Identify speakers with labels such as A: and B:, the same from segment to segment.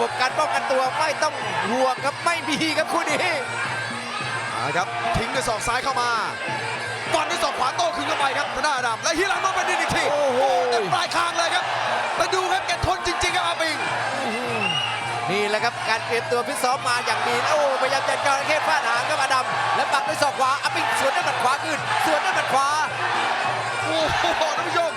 A: บบการป้องกันตัวไม่ต้องห่วงครับไม่มีครับคู่นี้
B: เอาละครับทิ้งด้วยศอกซ้ายเข้ามาก่อนด้วยศอกขวาโต้คืนเข้าไปครับธนาดำและฮีรันมาเป็นดินอีกที
A: โอ้โห
B: เต็มปลายคางเลยครับมาดูครับแกทนจริงๆครับอาปิง
A: นี่แหละครับการเตรียมตัวฟิตซ้อมมาอย่างดีโอ้พยายามจะจอระเข้ฟาดหางครับอดัมแล้วปักด้วยศอกขวาอปิงสวนด้วยหมัดขวาขึ้นสวนด้วยหมัดขวา
B: โอ้โหท่านผู้ชม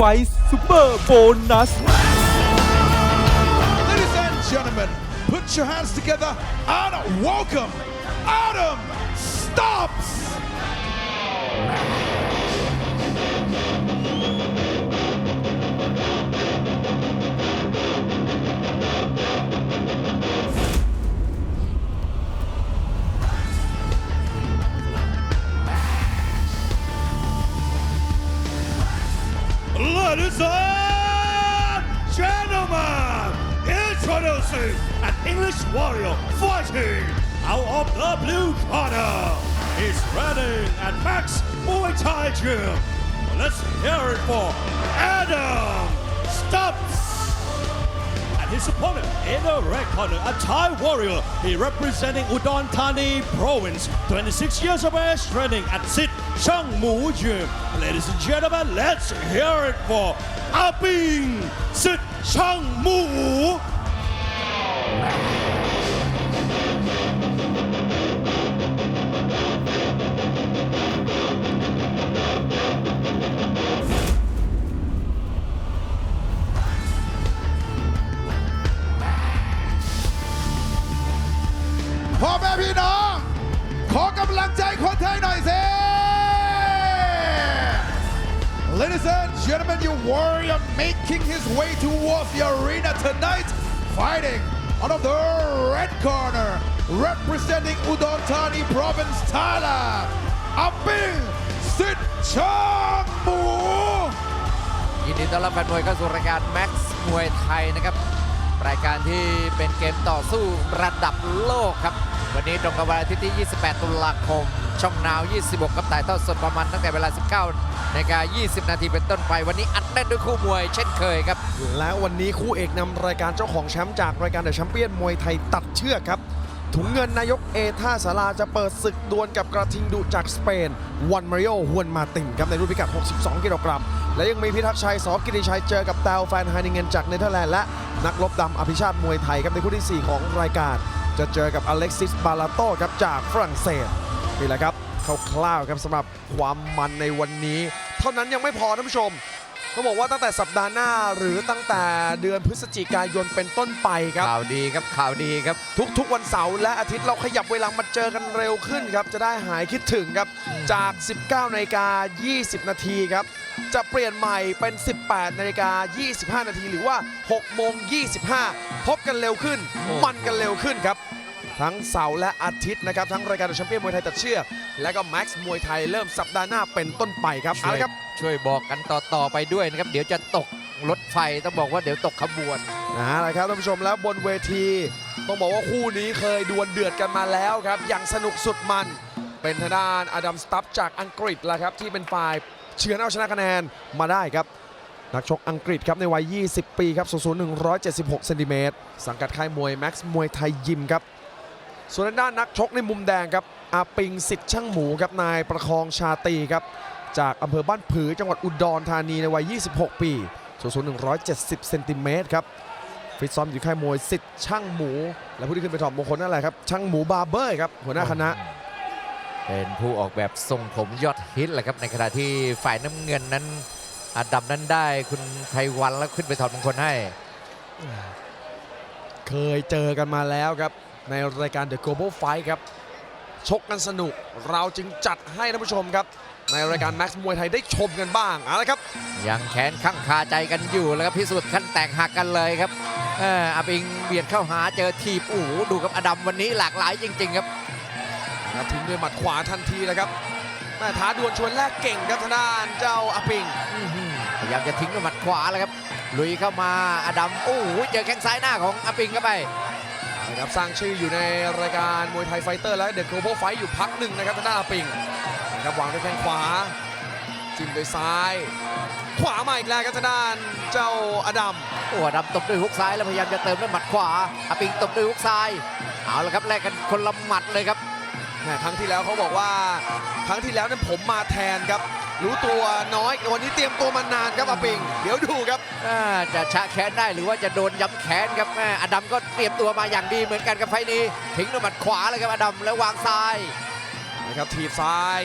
B: ไฟ
C: ซูเปอร์โบนัส
D: Ladies and gentlemen, put your hands together and welcome Adam Stops! Ladies gentlemen, introducing an English warrior fighting out of the blue corner. He's running at Max Muay Thai Gym. Let's hear it for Adam Stubbs. And his opponent in the red corner, a Thai warrior. He representing Udon Thani Province, 26 years of age, training at Sit Ladies and gentlemen, let's hear it for Aping Sit Chang Mu. Making his way towards the arena tonight, fighting out of the red corner, representing Udon Thani Province, Thailand, Aping Sit Chang Mu.
A: ยินดีต้อนรับแฟนมวยเข้าสู่รายการ Max มวยไทยนะครับ รายการที่เป็นเกมต่อสู้ระดับโลกครับ วันนี้ตรงกับวันอาทิตย์ที่ 28 ตุลาคม ช่องนาว 26 กับถ่ายทอดสดประมาณตั้งแต่เวลา 19นาฬิกา20 นาทีเป็นต้นไป วันนี้อัดแน่นด้วยคู่มวยเช่นเคยครับ
B: และวันนี้คู่เอกนำรายการเจ้าของแชมป์จากรายการเดอะแชมเปี้ยนมวยไทยตัดเชือกครับ ถุงเงินนายกเอท่าสาราจะเปิดศึกดวลกับกระทิงดุจากสเปน วันมาริโอฮวนมาตินครับในรุ่นพิกัด 62 กิโลกรัม และยังมีพิทักษ์ชัยสอกิติชัยเจอกับแตวแฟนไฮนิเงินจากเนเธอร์แลนด์และนักรบดำอภิชาติมวยไทยครับในคู่ที่ 4 ของรายการ จะเจอกับอเล็กซิสบาลาโตครับจากฝรั่งเศสนี่แหละครับคร่าวๆครับสำหรับความมันในวันนี้ เท่านั้นยังไม่พอท่านผู้ชม ต้องบอกว่าตั้งแต่สัปดาห์หน้าหรือตั้งแต่เดือนพฤศจิกายนเป็นต้นไปครับ
A: ข่าวดีครับข่าวดีครับ
B: ทุกๆวันเสาร์และอาทิตย์เราขยับเวลามาเจอกันเร็วขึ้นครับ จะได้หายคิดถึงครับ จาก 19นาฬิกา 20 นาทีครับ จะเปลี่ยนใหม่เป็น 18นาฬิกา 25 นาทีหรือว่า 6 โมง 25 พบกันเร็วขึ้น มันกันเร็วขึ้นครับ ทั้งเสาร์และอาทิตย์นะครับ ทั้งรายการแชมเปี้ยนมวยไทยตัดเชือก และก็แม็กซ์มวยไทยเริ่มสัปดาห์หน้าเป็นต้นไปครับ
A: ช่
B: เอา
A: วย
B: ละครับ
A: ช่วยบอกกันต่อๆไปด้วยนะครับ เดี๋ยวจะตกรถไฟต้องบอกว่าเดี๋ยวตกขบวน
B: นะแหละครับท่านผู้ชมแล้วบนเวที ต้องบอกว่าคู่นี้เคยดวลเดือดกันมาแล้วครับอย่างสนุกสุดมัน เป็นทางด้านอดัมสตัฟจากอังกฤษแหละครับ ที่เป็นฝ่ายเฉือนเอาชนะคะแนนมาได้ครับ นักชกอังกฤษครับในวัย 20 ปีครับสูง176เซนติเมตรสังกัดค่ายมวยแม็กซ์มวยไทยยิมครับ ส่วนทางด้านนักชกในมุมแดงครับอาปิงสิทธิ์ช่างหมูครับนายประคองชาตรีครับจากอำเภอบ้านผือจังหวัดอุดรธานีในวัย 26 ปีสูง170 เซนติเมตรครับฟิตซ้อมอยู่ค่ายมวยสิทธิ์ช่างหมู และผู้ที่ขึ้นไปถอดมงคลนั่นแหละครับช่างหมูบาร์เบอร์ครับหัวหน้าคณะ
A: เป็นผู้ออกแบบทรงผมยอดฮิตแหละครับในขณะที่ฝ่ายน้ำเงินนั้นอันดับนั้นได้คุณไพวันแล้วขึ้นไปถอดมงคลให้
B: เคยเจอกันมาแล้วครับ ในรายการ The Global Fight ครับ ชกกันสนุกเราจึงจัดให้ท่านผู้ชมครับ ในรายการ Max มวยไทยได้ชมกันบ้างเอาละครับ
A: ยังแขนข้างคาใจกันอยู่แล้วครับพิสูจน์ขั้นแตกหักกันเลยครับเอออาบิงเบียดเข้าหาเจอทีบโอ้โหดูครับอดัมวันนี้หลากหลายจริง ๆ ครับ
B: ครับทิ้งด้วยหมัดขวาทันทีเลยครับแม่ท้าดวลชวนแรกเก่งครับทางด้านเจ้าอาปิง
A: อื้อหือพยายามจะทิ้งด้วยหมัดขวาแล้วครับลุยเข้ามาอดัมโอ้โหเจอแข้งซ้ายหน้าของอาปิงเข้าไป
B: นะครับสร้างชื่ออยู่ในรายการมวยไทยไฟเตอร์และเดอะ Global Fight อยู่พักหนึ่งนะครับทางด้านอาปิงนะครับวางด้วยแข้งขวา จิ้มด้วยซ้าย ขวามาอีกแล้วครับทางด้านเจ้าอดัม
A: โอ้อดัมตบด้วยฮุกซ้ายแล้วพยายามจะเติมด้วยหมัดขวาอาปิงตบด้วยฮุกซ้ายเอาละครับแลกกันคนละหมัดเลยครับ
B: แหม่ครั้งที่แล้วเขาบอกว่าครั้งที่แล้วนั้นผมมาแทนครับ รู้ตัวน้อยวันนี้เตรียมตัวมานานครับอาปิง เดี๋ยวดูครับ
A: อ่าจะชะแค้นได้หรือว่าจะโดนย้ำแค้นครับแม่อดัมก็เตรียมตัวมาอย่างดีเหมือนกันกับไฟล์นี้ทิ้งด้วยหมัดขวาเลยครับอดัมแล้ววางซ้าย
B: นะครับทีบซ้าย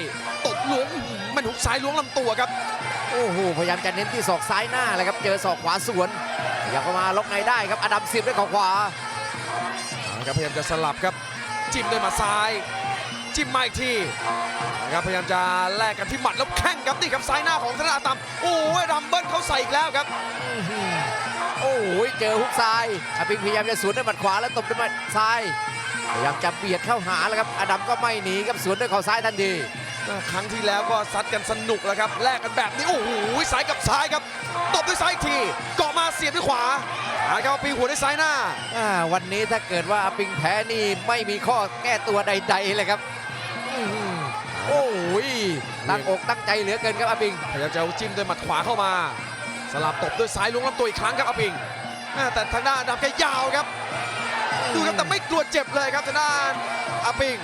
B: ตบล้วงอื้อหือมันหุกซ้ายล้วงลำตัวครับ
A: โอ้โหพยายามจะเน้นที่ศอกซ้ายหน้าเลยครับเจอศอกขวาสวนอยากเข้ามาล็อกในได้ครับอดัมเสียบด้วยเข่าขวา
B: นะครับพยายามจะสลับครับจิ้มด้วยหมัดซ้าย จิ้มมาอีกทีนะครับพยายามจะแลกกันที่หมัดแล้วแข้งครับนี่ครับซ้ายหน้าของธนาตัมโอ้ยดัมเบิลเขาใส่อีกแล้วครับ
A: อื้อหือโอ้โหเจอฮุกซ้ายอาปิงพยายามจะสวนด้วยหมัดขวาแล้วตบด้วยหมัดซ้ายพยายามจะเบียดเข้าหาแล้วครับอดัมก็ไม่หนีครับสวนด้วยเข่าซ้ายทันที
B: ครั้งที่แล้วก็ซัดกันสนุกแล้วครับแลกกันแบบนี้โอ้โหซ้ายกับซ้ายครับตบด้วยซ้ายอีกทีเกาะมาเสียบด้วยขวาเอาละครับปีหัวด้วยซ้ายหน้า
A: อ่าวันนี้ถ้าเกิดว่าอาปิงแพ้นี่ไม่มีข้อแก้ตัวใดๆเลยครับอื้อหือโอ้ ยตั้งอกตั้งใจเหลือเกินครับอาปิง
B: พยายามจะเอาจิ้มด้วยหมัดขวาเข้ามา สลับตบด้วยซ้ายล้วงลำตัวอีกครั้งครับอาปิงแม่แต่ทางด้านดำแกยาวครับ ดูครับแต่ไม่กลัวเจ็บเลยครับทางด้านอาปิง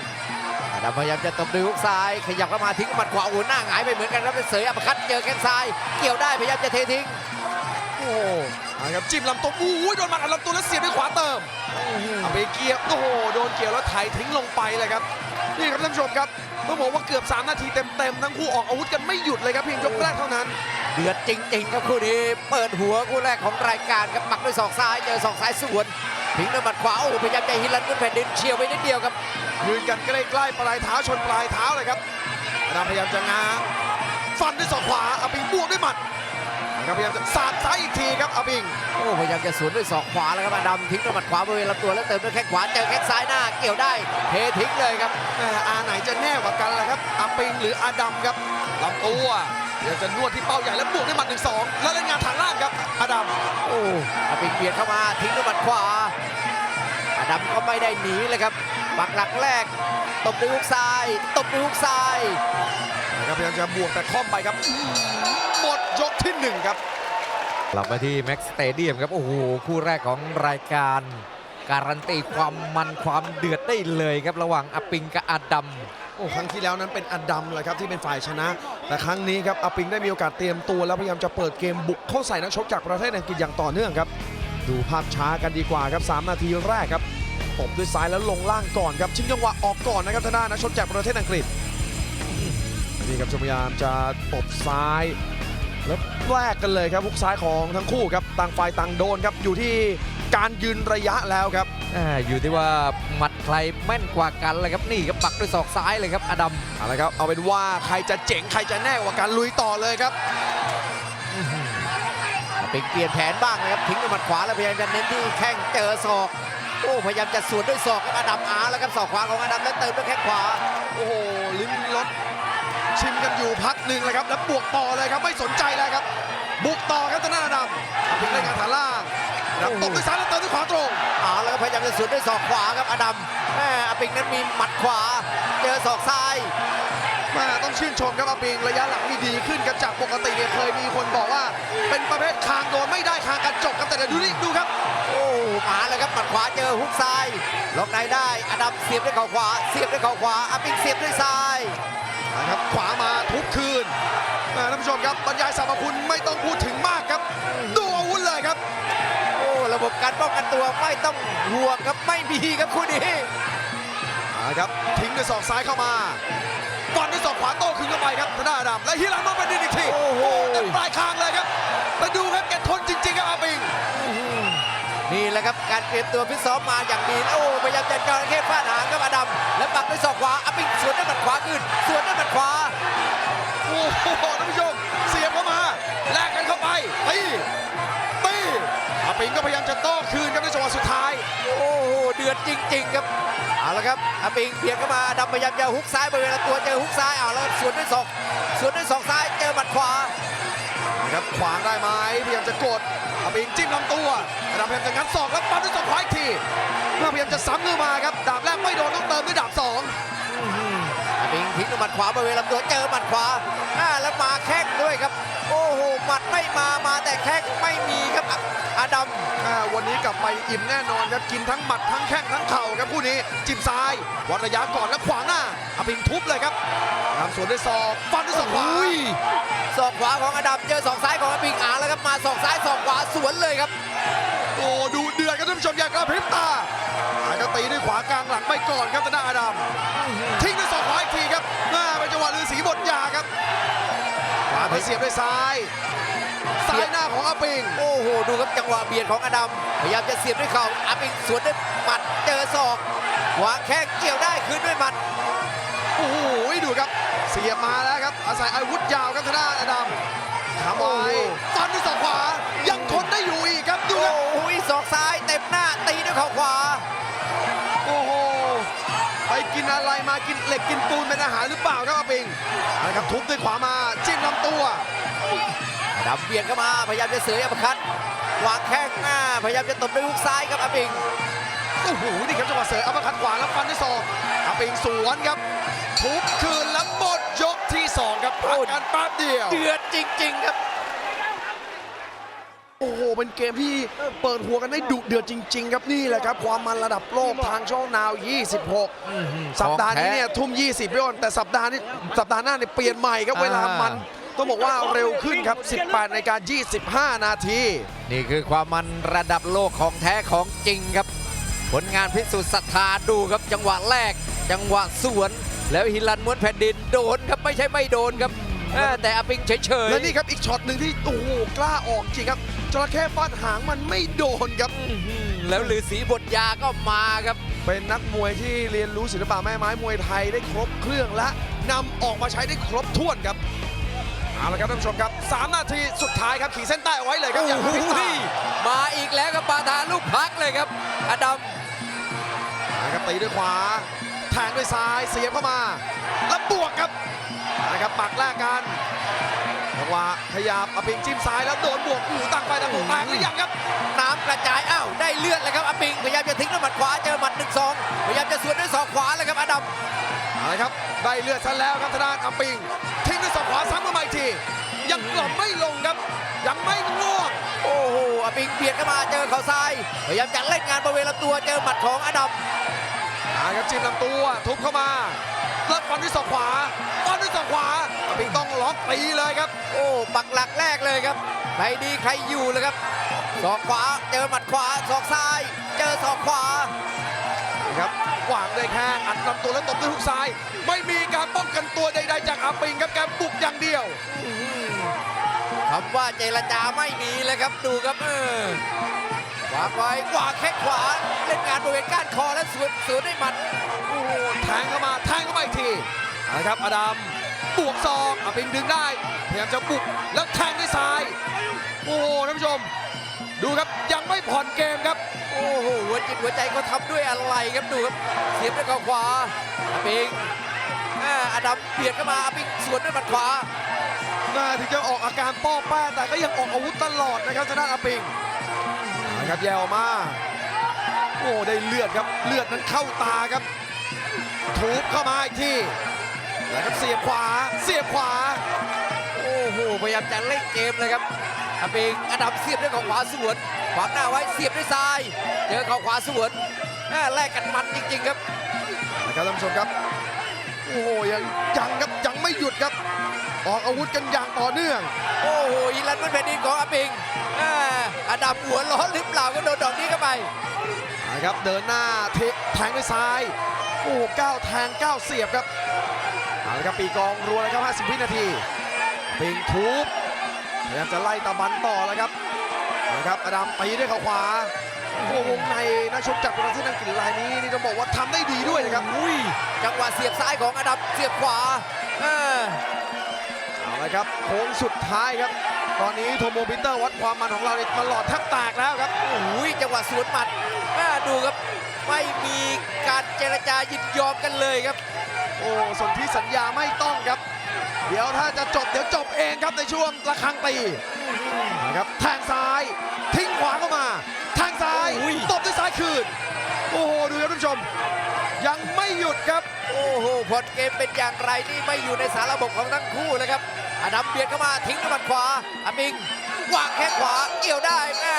A: อดัมพยายามจะตบด้วยฮุกซ้าย ขยับเข้ามาทิ้งหมัดขวาโอ้โหหน้าหงายไปเหมือนกันแล้วเป็นเสยอัปคัดเจอแข้งซ้าย เกี่ยวได้พยายามจะเททิ้ง
B: โอ้โหเอาละครับจิ้มลำตัวอู้ยโดนหมัดอัดลำตัวแล้วเสียบด้วยขวาเติมอาปิงเกี่ยวโอ้โหโดนเกี่ยวแล้วไถทิ้งลงไปเลยครับนี่ครับท่านผู้ชมครับ ต้องบอกว่าเกือบ 3 นาทีเต็มๆทั้งคู่ออกอาวุธกันไม่หยุดเลยครับเพียงยกแรกเท่านั้น
A: เดือดจริงๆครับคู่นี้เปิดหัวคู่แรกของรายการครับปักด้วยศอกซ้ายเจอศอกซ้ายสวนทิ้งด้วยหมัดขวาโอ้โหพยายามจะฮิลันขึ้นแผ่นดินเฉียวไปนิดเดียวครับ
B: ยืนกันใกล้ๆปลายเท้าชนปลายเท้าเลยครับอดัมพยายามจะง้างฟันด้วยศอกขวาอาปิงบวกด้วยหมัด นะครับพยายามจะสาดซ้ายอีกทีครับอาปิง
A: โอ้พยายามจะสวนด้วยศอกขวาแล้วครับอดัมทิ้งด้วยหมัดขวาบริเวณลำตัวแล้วเติมด้วยแข้งขวาเจอแข้งซ้ายหน้าเกี่ยวได้เททิ้งเลยครับ
B: แม่อาไหนจะแน่กว่ากันล่ะครับอาปิงหรืออาดัมครับลำตัวเดี๋ยวจะนวดที่เป้าใหญ่แล้วบวกด้วยหมัดหนึ่งสองแล้วเล่นงานฐานล่างครับอาดัม
A: โอ้อาปิงเบียดเข้ามาทิ้งด้วยหมัดขวาอดัมก็ไม่ได้หนีเลยครับปักหลักแรกตบด้วยฮุกซ้าย ตบด้วยฮุกซ้าย
B: นะครับพยายามจะบวกแต่คล่อมไปครับอื้อ หือหมดยกที่หนึ่งครับ
A: กลับมาที่แม็กซ์สเตเดียมครับ โอ้โห คู่แรกของรายการ การันตีความมันความเดือดได้เลยครับ ระหว่างอาปิงกับอาดัม
B: โอ้ครั้งที่แล้วนั้นเป็นอดัมแหละครับที่เป็นฝ่ายชนะ แต่ครั้งนี้ครับอาปิงได้มีโอกาสเตรียมตัว แล้วพยายามจะเปิดเกมบุกเข้าใส่นักชกจากประเทศอังกฤษอย่างต่อเนื่องครับ ดูภาพช้ากันดีกว่าครับ3นาทีแรกครับตบด้วยซ้ายแล้วลงล่างก่อนครับชิงจังหวะออกก่อนนะครับทางด้านนักชกจากประเทศอังกฤษนี่ครับจะพยายามจะตบซ้าย แล้วแลกกันเลยครับฮุกซ้ายของทั้งคู่ครับต่างฝ่ายต่างโดนครับอยู่ที่การยืนระยะแล้วครับ
A: อ่าอยู่ที่ว่าหมัดใครแม่นกว่ากันเลยครับนี่ครับปักด้วยศอกซ้ายเลยครับอาดัม
B: เอาละครับเอาเป็นว่าใครจะเจ๋งใครจะแน่กว่ากันลุยต่อเลยครับ
A: อาปิงเปลี่ยนแผนบ้างนะครับทิ้งด้วยหมัดขวาแล้วพยายามจะเน้นที่แข้งเจอศอกโอ้พยายามจะสวนด้วยศอกครับอาดัมอาแล้วครับศอกขวาของอาดัมแล้วเติมด้วยแข้งขวา
B: โอ้โหลิ้มรส ชิมกันอยู่พักหนึ่งเลยครับแล้วบวกต่อเลยครับไม่สนใจแล้วครับ บุกต่อครับทางด้านอดัมพิงเล่นงานฐานล่างดับตบด้วยซ้ายแล้วเติมด้วยขวาตรง
A: เอาแล้วก็พยายามจะสวนด้วยศอกขวาครับอาดัมแม่อาปิงนั้นมีหมัดขวา เจอศอกซ้าย
B: แมาต้องชื่นชมครับอาปิงระยะหลังนี่ดีขึ้นกันจากปกติเนี่ยเคยมีคนบอกว่า เป็นประเภทคางโดนไม่ได้คางกันจบครับแต่เดี๋ยวดูนี่ดูครับ
A: โอ้มาเลยครับหมัดขวาเจอฮุกซ้ายล็อกในได้อาดัมเสียบด้วยเข่าขวา เสียบด้วยเข่าขวาอาปิงเสียบด้วยซ้าย
B: นะครับขวามาทุบคืนแม่ท่านผู้ชมครับบรรยายสรรพคุณไม่ต้องพูดถึงมากครับดูอาวุธเลยครับ
A: โอ้ระบบการป้องกันตัวไม่ต้องห่วงครับไม่มีครับคู่นี้
B: เอาละครับทิ้งด้วยศอกซ้ายเข้ามาก่อนด้วยศอกขวาโต้คืนเข้าไปครับทางด้านอดัมและฮิลันมาเป็นดินอีกที
A: โอ้โห
B: เต็มปลายคางเลยครับมาดูครับแกทนจริงๆครับอาปิง
A: นี่แหละครับการเตรียมตัวฟิตซ้อมมาอย่างดีโอ้พยายามจะจอระเข้ฟาดหางครับอาดัมแล้วปักด้วยศอกขวาอาปิงสวนด้วยหมัดขวาขึ้นสวนด้วยหมัดขวา
B: โอ้โหท่านผู้ชมเสียบเข้ามาแลกกันเข้าไปตีตีอาปิงก็พยายามจะโต้คืนครับในจังหวะสุดท้าย
A: โอ้โหเดือดจริง ๆ ครับเอาละครับอาปิงเบียดเข้ามาอาดัมพยายามจะฮุกซ้ายบริเวณลำตัวเจอฮุกซ้ายเอาแล้วสวนด้วยศอกสวนด้วยศอกซ้ายเจอหมัดขวา
B: นะ ครับขวางได้ไหมพยายามจะกดอาปิงจิ้มลำตัวอดัมพยายามจะงัดศอกแล้วปั้นด้วยศอกขวาอีกทีเมื่อพยายามจะซ้ำเข้ามาครับดาบแรกไม่โดนต้องเติมด้วยดาบสอง
A: อปิงทิ้งด้วยหมัดขวาบริเวณลำตัวเจอหมัดขวาอ่าแล้วมาแข้งด้วยครับ โอ้โหหมัดไม่มามาแต่แข้งไม่มีครับอะอาดัม
B: อ่าวันนี้กลับไปอิ่มแน่นอนครับกินทั้งหมัดทั้งแข้งทั้งเข่าครับคู่นี้จิ้มซ้ายวัดระยะก่อนแล้วขวางหน้าอาปิงทุบเลยครับ ทำสวนด้วยศอกฟันด้วยศอกขวา
A: ศอกขวาของอาดัมเจอศอกซ้ายของอาปิงอ่านแล้วครับมาศอกซ้ายศอกขวาสวนเลยครับ
B: โอ้ดูเดือดครับท่านผู้ชมอย่ากระพริบตาอาจจะตีด้วยขวากลางหลังไปก่อนครับธนาอาดัมทิ้งด้วยศอกขวาอีกทีครับหน้าเป็นจังหวะลือสีบทยาครับขวาไปเสียบด้วยซ้ายซ้ายหน้าของอาปิง
A: โอ้โห ดูครับจังหวะเบียดของอดัม พยายามจะเสียบด้วยเข่าอาปิงสวนด้วยหมัดเจอศอกวางแข้งเกี่ยวได้คืนด้วยหมัด
B: โอ้โห ดูครับ เสียบมาแล้วครับ อาศัยอาวุธยาวครับธนาอาดัมทำไว้ฟันด้วยศอกขวา ยังทนได้อยู่อีกครับดู
A: โอ้
B: ครับ
A: โหศอกซ้ายเต็มหน้าตีด้วยเข่าขวา
B: โอ้โห ไปกินอะไรมากินเหล็กกินปูนเป็นอาหารหรือเปล่าครับอาปิงเอาละครับทุบด้วยขวามาจิ้มลำตัว
A: อดัมเบียดเข้ามาพยายามจะเสืออัปคัดวางแข้งหน้าพยายามจะตบด้วยฮุกซ้ายครับอาปิง
B: โอ้โหนี่ครับจังหวะเสยอัปเปอร์คัดขวาแล้วฟันด้วยศอกอาปิงสวนครับทุบคืนแล้วหมดยก ที่สองครับพักกันแป๊บเดียว
A: เดือดจริง ๆ ครับ
B: โอ้โห เป็นเกมที่เปิดหัวกันได้ดุเดือดจริง ๆ ครับนี่แหละครับ ความมันระดับโลกทางช่องนาว 26 สัปดาห์นี้เนี่ยทุ่ม 20พี่อ้นแต่สัปดาห์นี้สัปดาห์หน้าเนี่ยเปลี่ยนใหม่ครับ
A: อ่า
B: เวลามันต้องบอกว่าเร็วขึ้นครับ 18นาฬิกา25 นาที
A: นี่คือความมันระดับโลกของแท้ของจริงครับ ผลงานพิสูจน์ศรัทธาดูครับจังหวะแรก จังหวะสวน แล้วฮิลันม้วนแผ่นดินโดนครับไม่ใช่ไม่โดนครับเออแต่อาปิงเฉยๆ
B: และนี่ครับอีกช็อตหนึ่งที่โอ้โหกล้าออกจริงครับจระเข้ฟาดหางมันไม่โดนครับ
A: อื้อหือแล้วฤาษีบทยาก็มาครับ
B: เป็นนักมวยที่เรียนรู้ศิลปะแม่ไม้มวยไทยได้ครบเครื่องและนำออกมาใช้ได้ครบถ้วนครับเอาละครับท่านผู้ชมครับ 3 นาทีสุดท้ายครับขีดเส้นใต้เอาไว้เลยครับอย่างที่ตา
A: มาอีกแล้วครับปาทานลูกพักเลยครับอดัม
B: นะครับตีด้วยขวา แทงด้วยซ้ายเสียบเข้ามา แล้วบวกครับนะครับปักแรกกันจังหวะขยับเอาปิงจิ้มซ้ายแล้วโดนบวกอู่ตั้งไปตั้งบวกแตกหรือยังครับ
A: น้ำกระจายอ้าวได้เลือดเลยครับอาปิงพยายามจะทิ้งด้วยหมัดขวาเจอหมัดหนึ่งสองพยายามจะสวนด้วยศอกขวาเลยครับอดัม
B: เอาละครับได้เลือดซะแล้วครับทางด้านอัมปิง ทิ้งด้วยศอกขวาซ้ำเข้ามาอีกทียังกล่อมไม่ลงครับ ยังไม่ง่วง
A: โอ้โหอาปิงเบียดเข้ามาเจอเข่าซ้ายพยายามจะเล่นงานบริเวณลำตัวเจอหมัดของอดัม
B: อาครับจิ้มลำตัวทุบเข้ามาแล้วฟันด้วยศอกขวาฟันด้วยศอกขวาอัมปิงต้องล็อกตีเลยครับ
A: โอ้ปักหลักแรกเลยครับใครดีใครอยู่เลยครับศอกขวาเจอหมัดขวาศอกซ้าย เจอศอกขวา
B: นี่ครับวางด้วยแข้งอัดลำตัวแล้วตบด้วยฮุกซ้าย ไม่มีการป้องกันตัวใดๆจากอาปิงครับแกบุกอย่างเดียว
A: คำว่าเจรจาไม่มีเลยครับดูครับเออวางไว้วางแข้งขวา เล่นงานบริเวณก้านคอแล้วสวนสวนด้วยหมัด
B: โอ้โหแทงเข้ามาแทงเข้ามาอีกทีเอาละครับอดัมบวกศอกอาปิงดึงได้พยายามจะบุกแล้วแทงด้วยซ้าย โอ้โหท่านผู้ชม ดูครับยังไม่ผ่อนเกมครับ
A: โอ้โหหัวจิตหัวใจเขาทำด้วยอะไรครับดูครับเสียบด้วยเข่าขวาอาปิงอ่าอดัมเบียดเข้ามาอาปิงสวนด้วยหมัดขวา
B: น่าถึงจะออกอาการป้อแป้แต่ก็ยังออกอาวุธตลอดนะครับทางด้านอาปิงนะครับแยวออกมา โอ้ได้เลือดครับเลือดนั้นเข้าตาครับทุบเข้ามาอีกทีแล้วครับเสียบขวาเสียบขวา
A: โอ้โหพยายามจะเล่นเกมเลยครับอาปิงอดัมเสียบด้วยเข่าขวาสวนขวางหน้าไว้เสียบด้วยซ้าย เจอเข่าขวาสวนอ่าแลกกันมันจริง ๆ ครับ
B: นะครับท่านผู้ชมครับโอ้โหยังยังครับยังไม่หยุดครับ ออกอาวุธกันอย่างต่อเนื่อง
A: โอ้โหอีลันมันแผ่นดินของอาปิงอ่าอดัมหัวร้อนหรือเปล่าก็โดนดอกนี้เข้าไป
B: นะครับเดินหน้าเทแทงด้วยซ้ายโอ้โหก้าวแทงก้าวเสียบครับเอาละครับปีกองรัวเลยครับ50วินาทีปิงทุบพยายามจะไล่ตะบันต่อแล้วครับนะครับอดัมตีด้วยเข่าขวาโอ้โหวงในนักชกจากประเทศอังกฤษรายนี้นี่ต้องบอกว่าทำได้ดีด้วยนะครับ
A: จังหวะเสียบซ้ายของอดัมเสียบขวาอ่า
B: เอาละครับโค้งสุดท้ายครับ ตอนนี้โทโมพิเตอร์วัดความมันของเราเนี่ยตลอดแทบแตกแล้วครับ
A: โอ้ยจังหวะสวนหมัดอ่าดูครับไม่มีการเจรจายินยอมกันเลยครับ
B: โอ้สนที่สัญญาไม่ต้องครับ เดี๋ยวถ้าจะจบเดี๋ยวจบเองครับในช่วงระฆังตีนะครับแทงซ้ายทิ้งขวาเข้ามาแทงซ้าย
A: โอ้ย
B: ตบด้วยซ้ายคืน โอ้โหดูครับท่านผู้ชม ยังไม่หยุดครับ
A: โอ้โหผลเกมเป็นอย่างไรนี่ไม่อยู่ในสารระบบของทั้งคู่เลยครับ อดัมเบียดเข้ามาทิ้งด้วยหมัดขวาอามิงวางแข้งขวาเกี่ยวได้แม่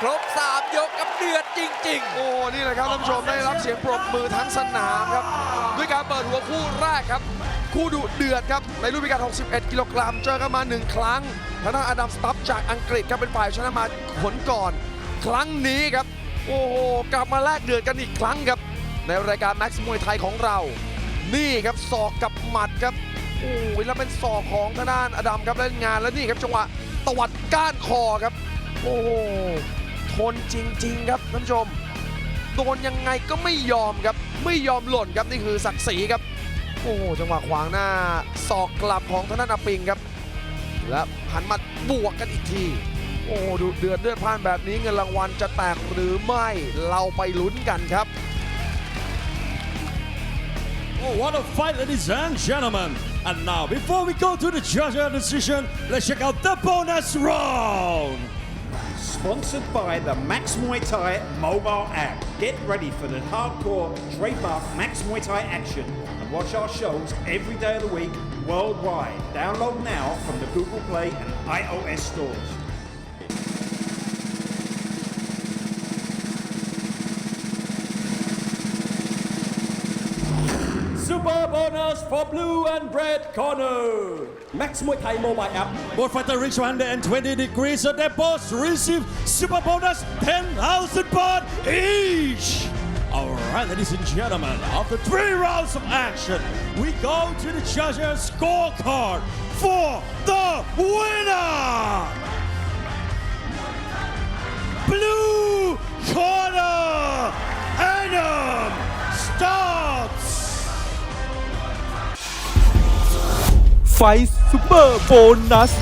A: ครบสามยกกับเดือดจริง ๆ
B: โอ้นี่แหละครับท่านผู้ชมได้รับเสียงปรบมือทั้งสนามครับ ด้วยการเปิดหัวคู่แรกครับ คู่ดุเดือดครับ ในรุ่นพิการ61 กิโลกรัม เจอกันมา 1 ครั้งทางด้านอดัมสตัฟจากอังกฤษครับเป็นฝ่ายชนะมาผลก่อน ครั้งนี้ครับ โอ้โหกลับมาแลกเดือดกันอีกครั้งครับ ในรายการแม็กซ์มวยไทยของเรา นี่ครับศอกกับหมัดครับ โอ้ยแล้วเป็นศอกของทางด้านอดัมครับเล่นงานแล้วนี่ครับจังหวะตวัดก้านคอครับ โอ้โหทนจริง ๆ ครับท่านผู้ชม โดนยังไงก็ไม่ยอมครับ ไม่ยอมหล่นครับนี่คือศักดิ์ศรีครับ โอ้โหจังหวะขวางหน้าศอกกลับของธนานาปิงครับ และหันมาบวกกันอีกที โอ้โหดูเดือดเลือดพ่านแบบนี้เงินรางวัลจะแตกหรือไม่เราไปลุ้นกันครับ
D: Oh, what a fight, ladies and gentlemen. And now, before we go to the judges' decision, let's check out the bonus round.
E: Sponsored by the Max Muay Thai mobile app. Get ready for the hardcore trademark Max Muay Thai action and watch our shows every day of the week worldwide. Download now from the Google Play and iOS stores.
C: Bonus for blue and red corner Max Muay Thai mobile app
D: Both fighters reach 120 degrees, so they both receive super bonus 10,000 baht each. All right, ladies and gentlemen, after three rounds of action, we go to the judges' scorecard for the winner. Blue corner,
C: ไฟซูเปอร์โบนัส